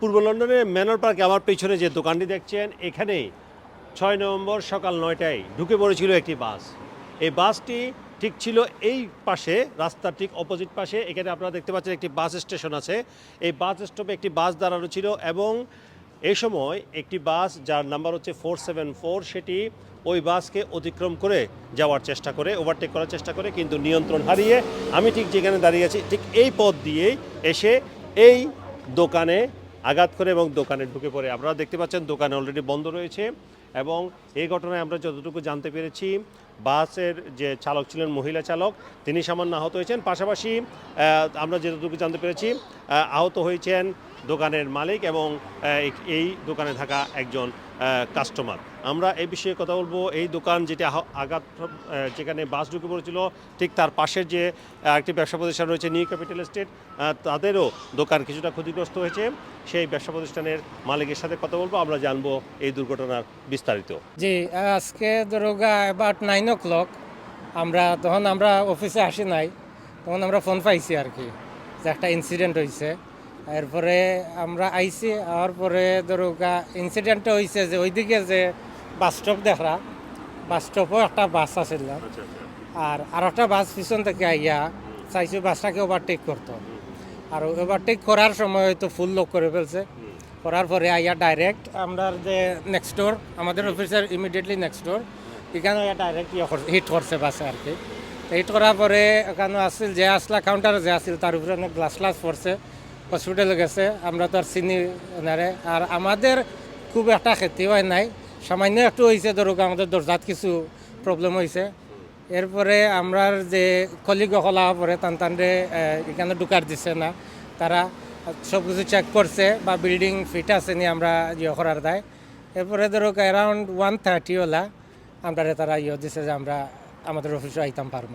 পূর্ব লন্ডনের ম্যানর পার্কে আমার পেছনে যে দোকানটি দেখছেন, এখানে ছয় নভেম্বর সকাল নয়টায় ঢুকে পড়েছিল একটি বাস। এই বাসটি ঠিক ছিল এই পাশে, রাস্তার ঠিক অপোজিট পাশে। এখানে আপনারা দেখতে পাচ্ছেন একটি বাস স্টেশন আছে। এই বাস স্টপে একটি বাস দাঁড়ানো ছিল এবং এই সময় একটি বাস, যার নাম্বার হচ্ছে ফোর সেভেন ফোর, সেটি ওই বাসকে অতিক্রম করে যাওয়ার চেষ্টা করে ওভারটেক করার চেষ্টা করে, কিন্তু নিয়ন্ত্রণ হারিয়ে আমি ঠিক যেখানে দাঁড়িয়ে আছি, ঠিক এই পথ দিয়েই এসে এই দোকানে আঘাত করে এবং দোকানে ঢুকে পড়ে। আপনারা দেখতে পাচ্ছেন দোকান অলরেডি বন্ধ রয়েছে এবং এই ঘটনায় আমরা যতটুকু জানতে পেরেছি, বাসের যে চালক ছিলেন মহিলা চালক, তিনি সামান্য আহত হয়েছেন। পাশাপাশি আমরা যতটুকু জানতে পেরেছি আহত হয়েছেন দোকানের মালিক এবং এই দোকানে থাকা একজন কাস্টমার আমরা এই বিষয়ে কথা বলব। এই দোকান যেটা আঘাত যেখানে বাস ঢুকে পড়েছিল, ঠিক তার পাশের যে একটি ব্যবসা প্রতিষ্ঠান রয়েছে নিউ ক্যাপিটাল স্টেট তাদেরও দোকান কিছুটা ক্ষতিগ্রস্ত হয়েছে। সেই ব্যবসা প্রতিষ্ঠানের মালিকের সাথে কথা বলব। আমরা জানব এই দুর্ঘটনার বিস্তারিত। জি, আজকে দরোগা অ্যাবাউট নাইন ও ক্লক আমরা তখন আমরা অফিসে আসি নাই। তখন আমরা ফোন পাইছি আর কি যে একটা ইনসিডেন্ট হয়েছে এরপরে আমরা আইছি আর পরে ধরোগা ইনসিডেন্টটা হয়েছে যে ওইদিকে যে বাস স্টপ দেখরা বাস স্টপও একটা বাস আছিল। আর আর একটা বাস পিছন থেকে আইয়া চাইছো বাসটাকে ওভারটেক করতো। আর ওভারটেক করার সময় হয়তো ফুল লক করে ফেলছে। করার পরে আইয়া ডাইরেক্ট আমরা যে নেক্সট ডোর আমাদের অফিসের ইমিডিয়েটলি নেক্সট ডোর এখানে আইয়া ডাইরেক্ট হিট করছে বাসে আর কি হিট করার পরে এখানে আসছিল যে আসলা কাউন্টার যে আসছিল তার উপরে অনেক গ্লাস গ্লাস পড়ছে। হসপিটালে গেছে আমরা তো আর চিনি নারে আর আমাদের খুব একটা ক্ষতি হয় নাই। সামান্য একটু হয়েছে ধরুক আমাদের দরজাত কিছু প্রবলেম হয়েছে এরপরে আমরার যে কলিগ হলা পরে টান টানরে এখানে ঢুকার দিছে না। তারা সব কিছু চেক করছে বা বিল্ডিং ফিট আছে নি আমরা ইয়ে করার দেয়। এরপরে ধরুক অ্যারাউন্ড ওয়ান থার্টি ওলা আমরা তারা ইয়ে দিছে যে আমরা আমাদের অফিসে আইতাম পারব।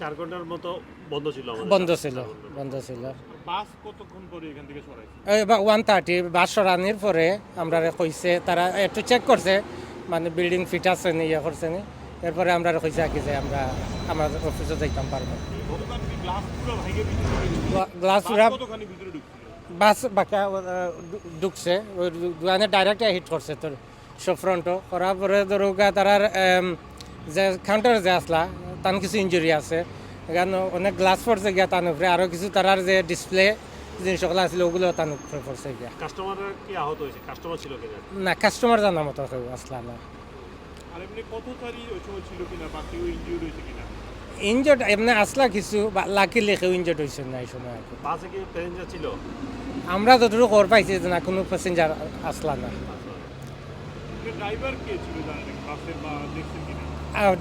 চার ঘণ্টার মতো বন্ধ ছিল বন্ধ ছিল বন্ধ ছিল। বাস কতক্ষণ পরে এখান থেকে সরাইছে? ওয়ান থার্টি বাস সরানির পরে আমরা কইছে তারা একটু চেক করছে মানে বিল্ডিং ফিট আছে নি ইয়ে করছে নি এরপরে আমরা কইছে যে আমরা আমার অফিসে যাইতাম পারব। গ্লাস পুরো বাস বাঁকা ঢুকছে ওই দোকানে ডাইরেক্ট হিট করছে তোর সব করার পরে তারার যে কাউন্টার যে আসলা তার কিছু ইঞ্জুরি আছে। এখানে অনেক গ্লাস পড়ছে গিয়া তার উপরে। আরও কিছু তারার যে ডিসপ্লে জিনিসগুলো আছিল ওগুলো তার উপরে পড়ছে গিয়া। কাস্টমার কি আহত হয়েছে? কাস্টমার ছিল কিনা? না কাস্টমার জানা মতো কেউ আসলা না। আর এমনি কত তারিখ ওই সময় ছিল কিনা বা কেউ ইনজিউর হয়েছে কিনা? ইনজোর্ড এমনি আসলা কিছু লাকিলি কেউ ইনজোর্ড হয়েছে না এই সময় আর বাসে কি প্যাসেঞ্জার ছিল? আমরা যতটুকু খবর পাইছি যে না কোনো প্যাসেঞ্জার আসলা না।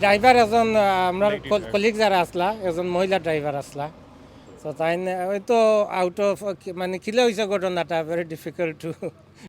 ড্রাইভার এজন আমার আমরা কলিগ যারা আসলা এজন মহিলা ড্রাইভার আসলা। তো তাই ওই তো আউট অফ মানে কিলে হয়েছে ঘটনাটা ভেরি ডিফিকাল্ট টু